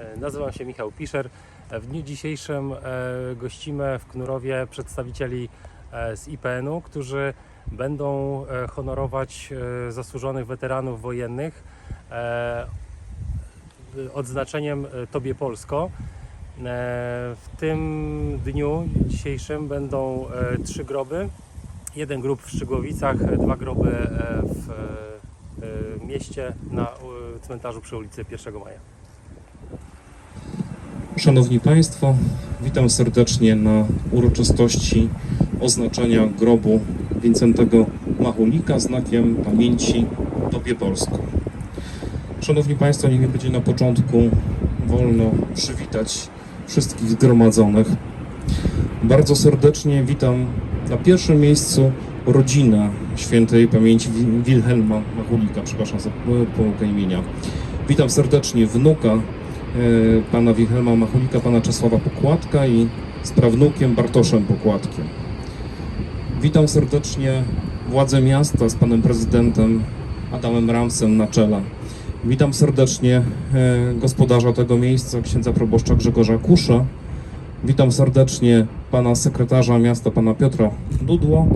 E, Nazywam się Michał Piszer. E, W dniu dzisiejszym e, gościmy w Knurowie przedstawicieli z IPN-u, którzy będą honorować zasłużonych weteranów wojennych odznaczeniem Tobie Polsko. W tym dniu dzisiejszym będą trzy groby. Jeden grób w Szczygłowicach, dwa groby w mieście na cmentarzu przy ulicy 1 Maja. Szanowni Państwo, witam serdecznie na uroczystości oznaczenia grobu Wincentego Machulika znakiem pamięci Tobie Polsko. Szanowni Państwo, niech mi będzie na początku wolno przywitać wszystkich zgromadzonych. Bardzo serdecznie witam na pierwszym miejscu rodzinę świętej pamięci Wi- Wilhelma Machulika, przepraszam za pomyłkę imienia. Witam serdecznie wnuka pana Wilhelma Machulika, pana Czesława Pokładka i z prawnukiem Bartoszem Pokładkiem. Witam serdecznie władze miasta z panem prezydentem Adamem Ramsem na czele. Witam serdecznie e, gospodarza tego miejsca, księdza proboszcza Grzegorza Kusza. Witam serdecznie pana sekretarza miasta, pana Piotra Dudło.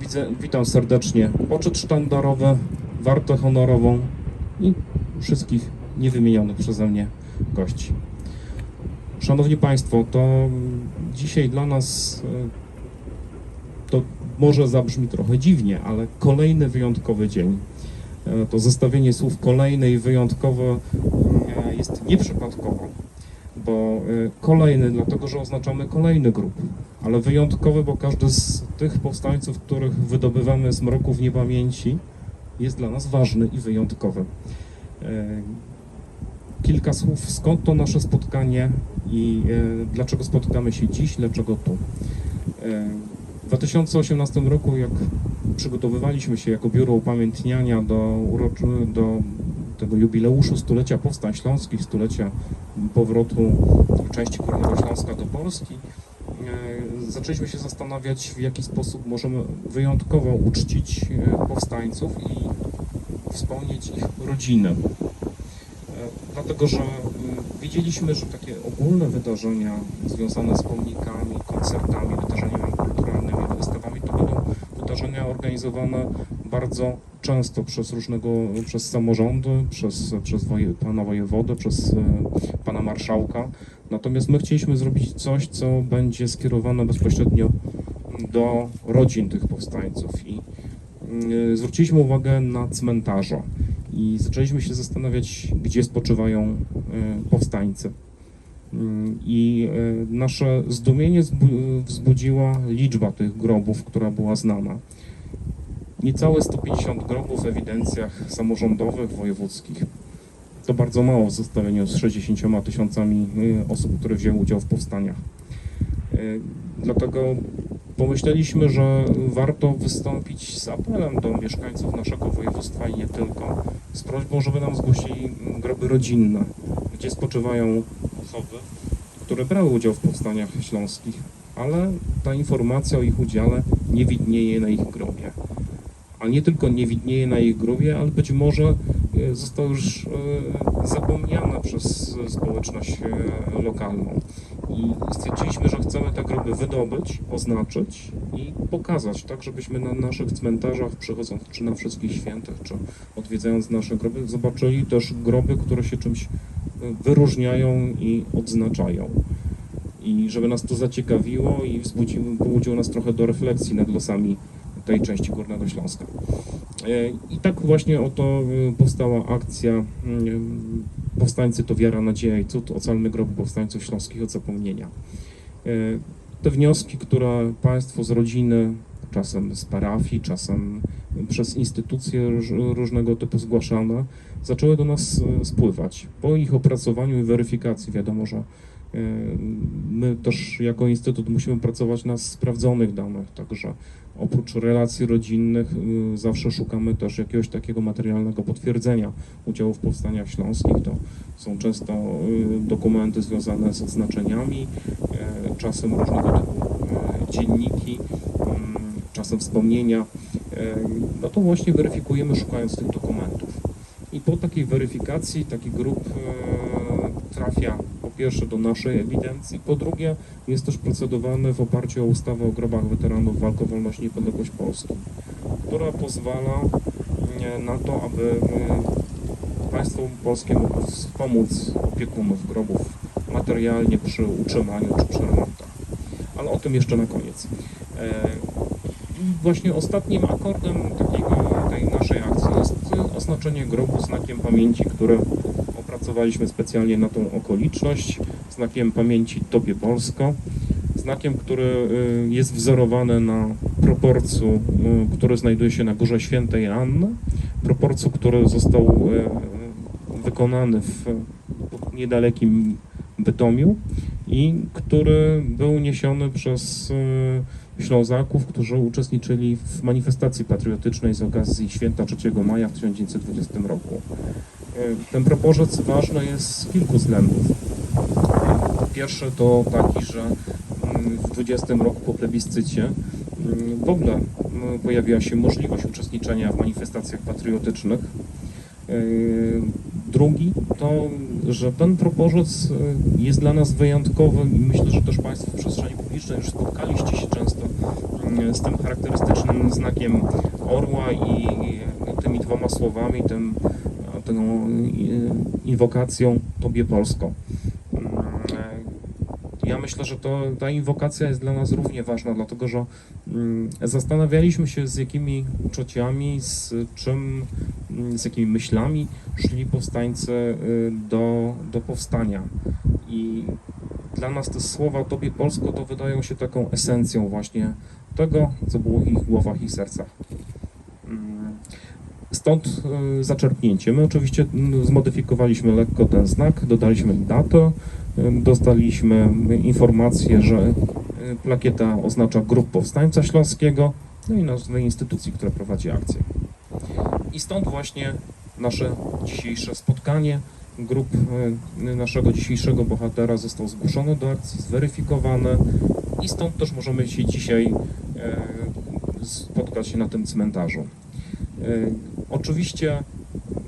Widzę, witam serdecznie poczet sztandarowy, wartę honorową i wszystkich niewymienionych przeze mnie gości. Szanowni Państwo, to dzisiaj dla nas e, to może zabrzmi trochę dziwnie, ale kolejny wyjątkowy dzień. E, To zestawienie słów kolejny i wyjątkowy e, jest nieprzypadkowo, bo e, kolejny dlatego, że oznaczamy kolejny grup, ale wyjątkowy, bo każdy z tych powstańców, których wydobywamy z mroków niepamięci, jest dla nas ważny i wyjątkowy. Kilka słów, skąd to nasze spotkanie i e, dlaczego spotykamy się dziś, dlaczego tu. E, w 2018 roku, jak przygotowywaliśmy się jako biuro upamiętniania do, do tego jubileuszu stulecia powstań śląskich, stulecia powrotu części Górnego Śląska do Polski, e, zaczęliśmy się zastanawiać, w jaki sposób możemy wyjątkowo uczcić powstańców i wspomnieć ich rodzinę. E, Dlatego, że mm, widzieliśmy, że takie ogólne wydarzenia związane z pomnikami, koncertami, wydarzeniami kulturalnymi, wystawami, to będą wydarzenia organizowane bardzo często przez różnego, przez samorządy, przez, przez woje, pana wojewodę, przez e, pana marszałka. Natomiast my chcieliśmy zrobić coś, co będzie skierowane bezpośrednio do rodzin tych powstańców i mm, zwróciliśmy uwagę na cmentarze i zaczęliśmy się zastanawiać, gdzie spoczywają e, powstańcy. Mm, I e, nasze zdumienie zbu- wzbudziła liczba tych grobów, która była znana. Niecałe 150 grobów w ewidencjach samorządowych, wojewódzkich. To bardzo mało w zestawieniu z 60 tysiącami e, osób, które wzięły udział w powstaniach. Dlatego pomyśleliśmy, że warto wystąpić z apelem do mieszkańców naszego województwa i nie tylko, z prośbą, żeby nam zgłosili groby rodzinne, gdzie spoczywają osoby, które brały udział w powstaniach śląskich, ale ta informacja o ich udziale nie widnieje na ich grobie. A nie tylko nie widnieje na ich grobie, ale być może e, została już e, zapomniana przez społeczność e, lokalną. I stwierdziliśmy, że chcemy te groby wydobyć, oznaczyć i pokazać, tak żebyśmy na naszych cmentarzach, przychodząc czy na wszystkich świętych, czy odwiedzając nasze groby, zobaczyli też groby, które się czymś e, wyróżniają i odznaczają. I żeby nas to zaciekawiło i wzbudziło, pobudziło nas trochę do refleksji nad losami tej części Górnego Śląska. E, I tak właśnie oto e, powstała akcja mm, Powstańcy to wiara, nadzieja i cud, ocalmy groby powstańców śląskich od zapomnienia. E, Te wnioski, które Państwo z rodziny, czasem z parafii, czasem przez instytucje róż- różnego typu zgłaszane, zaczęły do nas e, spływać. Po ich opracowaniu i weryfikacji wiadomo, że my też jako Instytut musimy pracować na sprawdzonych danych, także oprócz relacji rodzinnych y, zawsze szukamy też jakiegoś takiego materialnego potwierdzenia udziału w powstaniach śląskich. To są często y, dokumenty związane z odznaczeniami, e, czasem różnego typu dzienniki, czasem wspomnienia. No to właśnie weryfikujemy szukając tych dokumentów. I po takiej weryfikacji taki grup trafia pierwsze do naszej ewidencji, po drugie jest też procedowany w oparciu o ustawę o grobach weteranów walk o wolność i niepodległość Polski, która pozwala e, na to, aby e, państwu polskiemu wspomóc opiekunów grobów materialnie przy utrzymaniu czy przy remontach. Ale o tym jeszcze na koniec. E, właśnie ostatnim akordem takiego, tej naszej akcji jest oznaczenie grobu znakiem pamięci, które opracowaliśmy specjalnie na tą okoliczność, znakiem pamięci Tobie Polsko, znakiem, który e, jest wzorowany na proporcu, e, który znajduje się na Górze Świętej Anny, proporcu, który został e, wykonany w niedalekim Bytomiu i który był niesiony przez Ślązaków, którzy uczestniczyli w manifestacji patriotycznej z okazji święta 3 maja w 1920 roku. E, Ten proporzec ważny jest z kilku względów. Pierwszy to taki, że mm, w 20 roku po plebiscycie mm, w ogóle mm, pojawiła się możliwość uczestniczenia w manifestacjach patriotycznych. Yy, Drugi to, że ten proporzec jest dla nas wyjątkowy i myślę, że też Państwo w przestrzeni publicznej już spotkaliście się często z tym charakterystycznym znakiem orła i tymi dwoma słowami, tym, tą inwokacją Tobie Polsko. Ja myślę, że to, ta inwokacja jest dla nas równie ważna, dlatego że mm, zastanawialiśmy się z jakimi uczuciami, z czym, mm, z jakimi myślami szli powstańcy y, do, do powstania. I dla nas te słowa Tobie Polsko to wydają się taką esencją właśnie tego, co było w ich głowach i sercach. Stąd y, zaczerpnięcie. My oczywiście zmodyfikowaliśmy lekko ten znak, dodaliśmy datę, y, dostaliśmy informację, że y, plakieta oznacza Grup Powstańca Śląskiego, no i nazwę instytucji, która prowadzi akcję. I stąd właśnie nasze dzisiejsze spotkanie. Grup naszego dzisiejszego bohatera został zgłoszony do akcji, zweryfikowany i stąd też możemy się dzisiaj y, spotkać na tym cmentarzu. Y, Oczywiście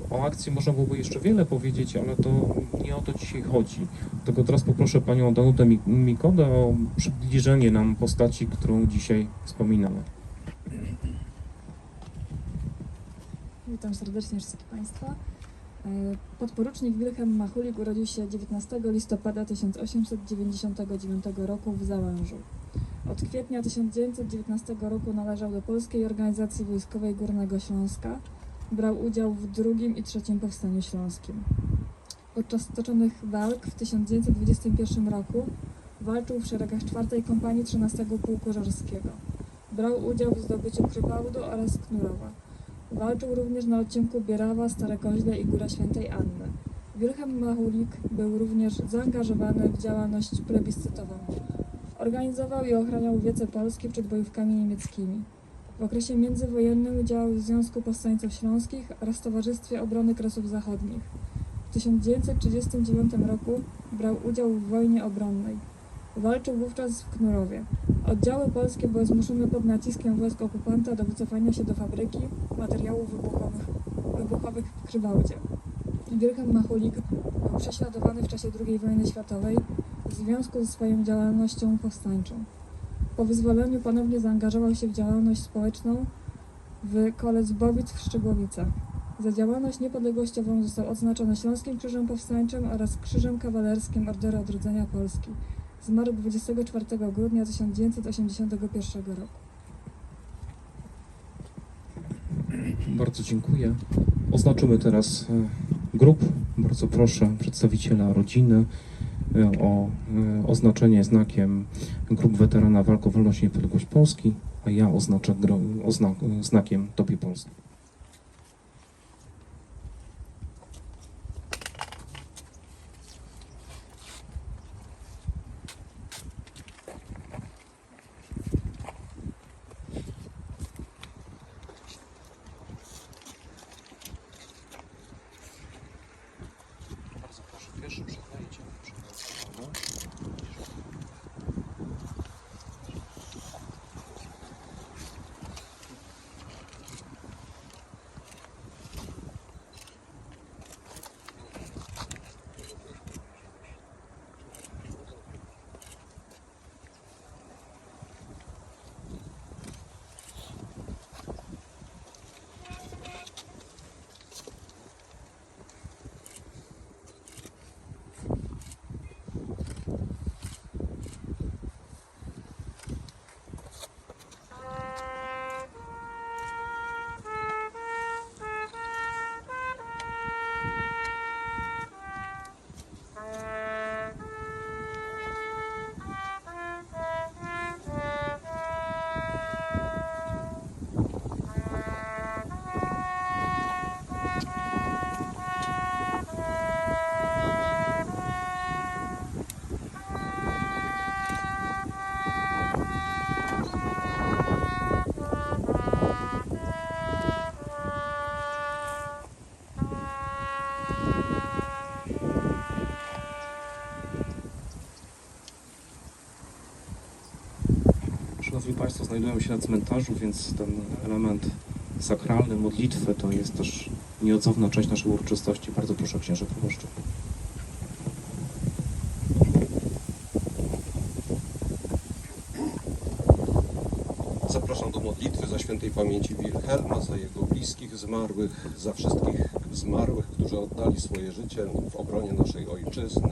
o akcji można byłoby jeszcze wiele powiedzieć, ale to nie o to dzisiaj chodzi. Tylko teraz poproszę panią Danutę Mik- Mikodę o przybliżenie nam postaci, którą dzisiaj wspominamy. Witam serdecznie wszystkich Państwa. E, Podporucznik Wilhelm Machulik urodził się 19 listopada 1899 roku w Załężu. Od kwietnia 1919 roku należał do Polskiej Organizacji Wojskowej Górnego Śląska. Brał udział w drugim i trzecim Powstaniu Śląskim. Podczas toczonych walk w 1921 roku walczył w szeregach 4 Kompanii 13 Pułku Żarskiego. Brał udział w zdobyciu Krybałdu oraz Knurowa. Walczył również na odcinku Bierawa, Stare Koźle i Góra Świętej Anny. Wilhelm Machulik był również zaangażowany w działalność plebiscytową. Organizował i ochraniał wiece Polski przed bojówkami niemieckimi. W okresie międzywojennym działał w Związku Powstańców Śląskich oraz Towarzystwie Obrony Kresów Zachodnich. W 1939 roku brał udział w wojnie obronnej. Walczył wówczas w Knurowie. Oddziały polskie były zmuszone pod naciskiem wojsk okupanta do wycofania się do fabryki materiałów wybuchowych, wybuchowych w Krybałdzie. Wilhelm Machulik był prześladowany w czasie II wojny światowej w związku ze swoją działalnością powstańczą. Po wyzwoleniu ponownie zaangażował się w działalność społeczną w Kolec-Bowic w Szczygłowicach. Za działalność niepodległościową został odznaczony Śląskim Krzyżem Powstańczym oraz Krzyżem Kawalerskim Orderu Odrodzenia Polski. Zmarł 24 grudnia 1981 roku. Bardzo dziękuję. Oznaczymy teraz e, grup. Bardzo proszę przedstawiciela rodziny o oznaczenie znakiem grup weterana walk o wolność i niepodległość Polski, a ja oznaczę gro, ozna, znakiem Tobie Polski. Znajdujemy się na cmentarzu, więc ten element sakralny, modlitwy to jest też nieodzowna część naszej uroczystości. Bardzo proszę księże proboszczu. Zapraszam do modlitwy za świętej pamięci Wilhelma, za jego bliskich zmarłych, za wszystkich zmarłych, którzy oddali swoje życie w obronie naszej ojczyzny.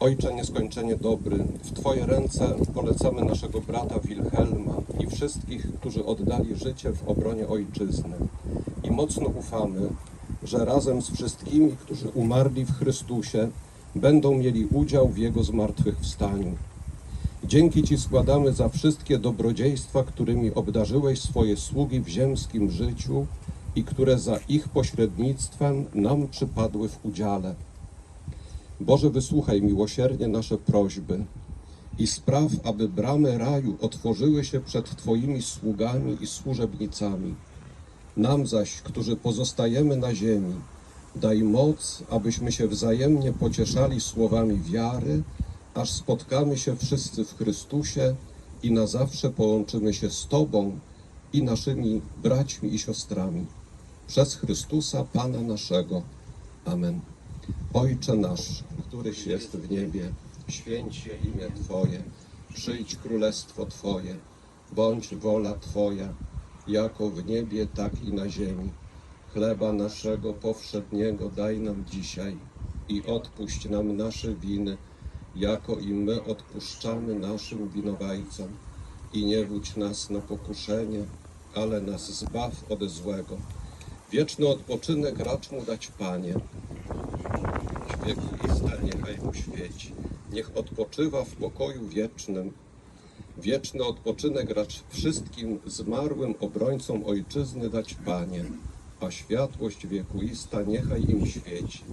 Ojcze nieskończenie dobry, w Twoje ręce polecamy naszego brata Wilhelma i wszystkich, którzy oddali życie w obronie ojczyzny. I mocno ufamy, że razem z wszystkimi, którzy umarli w Chrystusie, będą mieli udział w Jego zmartwychwstaniu. Dzięki Ci składamy za wszystkie dobrodziejstwa, którymi obdarzyłeś swoje sługi w ziemskim życiu i które za ich pośrednictwem nam przypadły w udziale. Boże, wysłuchaj miłosiernie nasze prośby i spraw, aby bramy raju otworzyły się przed Twoimi sługami i służebnicami. Nam zaś, którzy pozostajemy na ziemi, daj moc, abyśmy się wzajemnie pocieszali słowami wiary, aż spotkamy się wszyscy w Chrystusie i na zawsze połączymy się z Tobą i naszymi braćmi i siostrami. Przez Chrystusa, Pana naszego. Amen. Ojcze nasz, któryś jest w niebie, święć imię Twoje, przyjdź królestwo Twoje, bądź wola Twoja, jako w niebie, tak i na ziemi. Chleba naszego powszedniego daj nam dzisiaj i odpuść nam nasze winy, jako i my odpuszczamy naszym winowajcom. I nie wódź nas na pokuszenie, ale nas zbaw od złego. Wieczny odpoczynek racz mu dać, Panie. Wiekuista niechaj mu świeci. Niech odpoczywa w pokoju wiecznym. Wieczny odpoczynek racz wszystkim zmarłym obrońcom ojczyzny dać, Panie. A światłość wiekuista niechaj im świeci.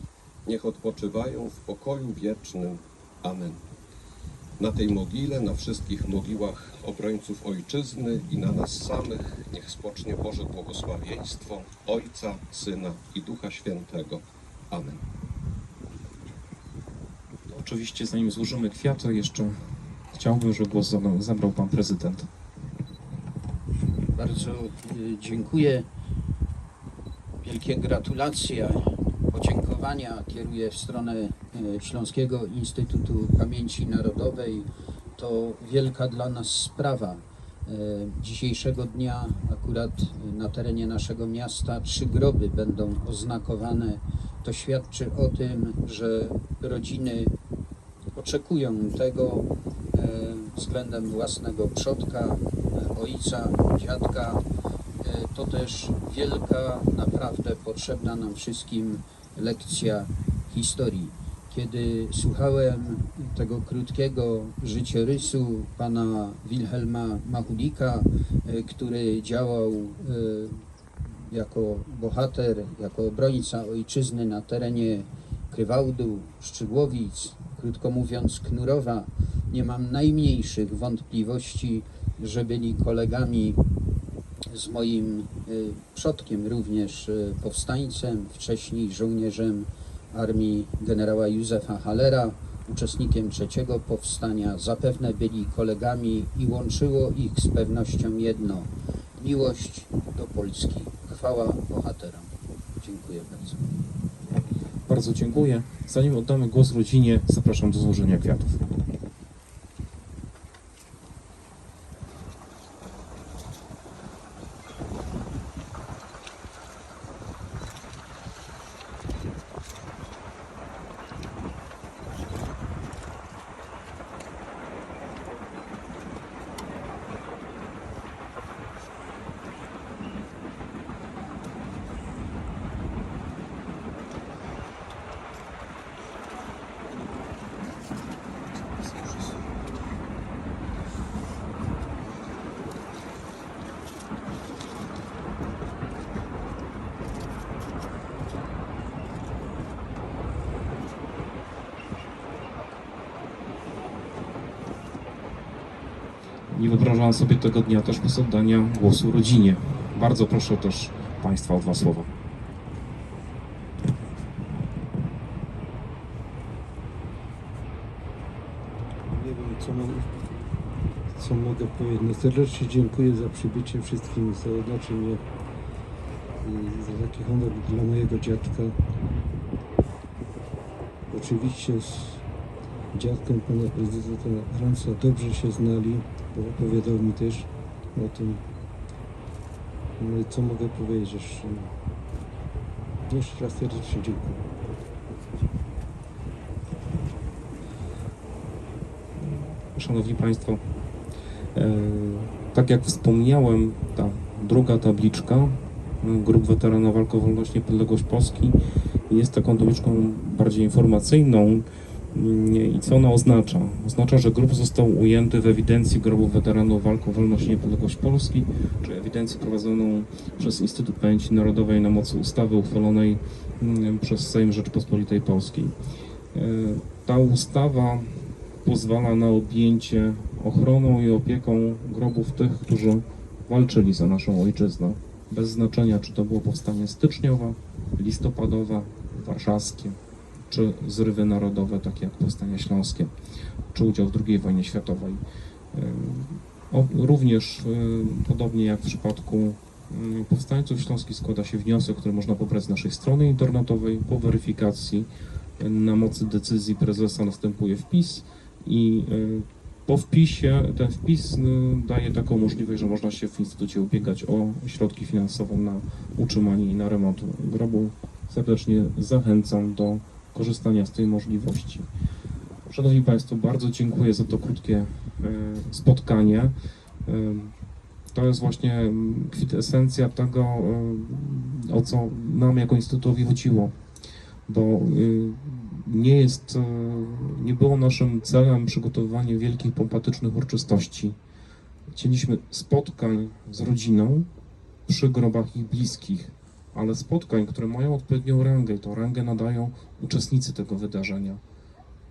Niech odpoczywają w pokoju wiecznym. Amen. Na tej mogile, na wszystkich mogiłach obrońców ojczyzny i na nas samych niech spocznie Boże błogosławieństwo Ojca, Syna i Ducha Świętego. Amen. Oczywiście, zanim złożymy kwiaty, jeszcze chciałbym, żeby głos zabrał- zabrał Pan Prezydent. Bardzo y, dziękuję. Wielkie gratulacje, podziękowania kieruję w stronę y, Śląskiego Instytutu Pamięci Narodowej. To wielka dla nas sprawa. Y, Dzisiejszego dnia akurat na terenie naszego miasta trzy groby będą oznakowane. To świadczy o tym, że rodziny oczekują tego e, względem własnego przodka, e, ojca, dziadka. E, To też wielka, naprawdę potrzebna nam wszystkim lekcja historii. Kiedy słuchałem tego krótkiego życiorysu pana Wilhelma Machulika, który działał jako bohater, jako obrońca ojczyzny na terenie Krywałdu, Szczygłowic, krótko mówiąc Knurowa, nie mam najmniejszych wątpliwości, że byli kolegami z moim y, przodkiem, również y, powstańcem, wcześniej żołnierzem armii generała Józefa Hallera, uczestnikiem trzeciego powstania. Zapewne byli kolegami i łączyło ich z pewnością jedno miłość do Polski. Chwała bohaterom. Dziękuję bardzo. Bardzo dziękuję. Zanim oddamy głos rodzinie, zapraszam do złożenia kwiatów. Nie wyobrażam sobie tego dnia też bez oddania głosu rodzinie. Bardzo proszę też Państwa o dwa słowa. Nie wiem, co mam. co mogę powiedzieć? No serdecznie dziękuję za przybycie wszystkim, za oznaczenie i za taki honor dla mojego dziadka. Oczywiście z dziadkiem pana prezydenta Franca dobrze się znali, opowiadał mi też o tym. No co mogę powiedzieć jeszcze? Jeszcze raz serdecznie dziękuję. Szanowni Państwo, e, tak jak wspomniałem, ta druga tabliczka e, Grup Weteranów Walk o Wolność Niepodległość Polski jest taką tabliczką bardziej informacyjną. I co ona oznacza? Oznacza, że grup został ujęty w ewidencji grobów weteranów walk o wolność i niepodległość Polski, czy ewidencji prowadzoną przez Instytut Pamięci Narodowej na mocy ustawy uchwalonej mm, przez Sejm Rzeczypospolitej Polskiej. E, Ta ustawa pozwala na objęcie ochroną i opieką grobów tych, którzy walczyli za naszą ojczyznę. Bez znaczenia, czy to było powstanie styczniowe, listopadowe, warszawskie, czy zrywy narodowe, takie jak powstanie śląskie, czy udział w II wojnie światowej. Również ym, podobnie jak w przypadku ym, powstańców śląskich składa się wniosek, który można pobrać z naszej strony internetowej po weryfikacji. y, Na mocy decyzji prezesa następuje wpis i y, po wpisie, ten wpis y, daje taką możliwość, że można się w instytucie ubiegać o środki finansowe na utrzymanie i na remont grobu. Serdecznie zachęcam do korzystania z tej możliwości. Szanowni Państwo, bardzo dziękuję za to krótkie y, spotkanie. To jest właśnie mm, kwintesencja tego, o co nam jako Instytutowi chodziło, bo y, nie jest, e, nie było naszym celem przygotowywanie wielkich, pompatycznych uroczystości. Chcieliśmy spotkań z rodziną przy grobach ich bliskich, ale spotkań, które mają odpowiednią rangę tą rangę nadają uczestnicy tego wydarzenia.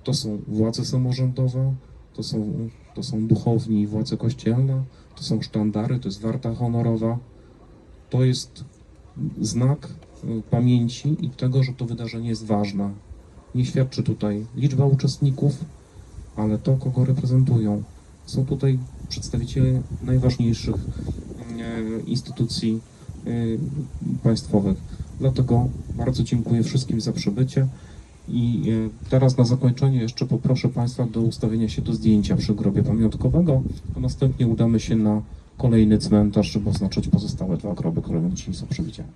To są władze samorządowe, to są, to są duchowni i władze kościelne, to są sztandary, to jest warta honorowa. To jest znak e, pamięci i tego, że to wydarzenie jest ważne nie świadczy tutaj liczba uczestników, ale to, kogo reprezentują. Są tutaj przedstawiciele najważniejszych e, instytucji państwowych. Dlatego bardzo dziękuję wszystkim za przybycie i e, teraz na zakończenie jeszcze poproszę Państwa do ustawienia się do zdjęcia przy grobie pamiątkowego, a następnie udamy się na kolejny cmentarz, żeby oznaczyć pozostałe dwa groby, które dzisiaj są przewidziane.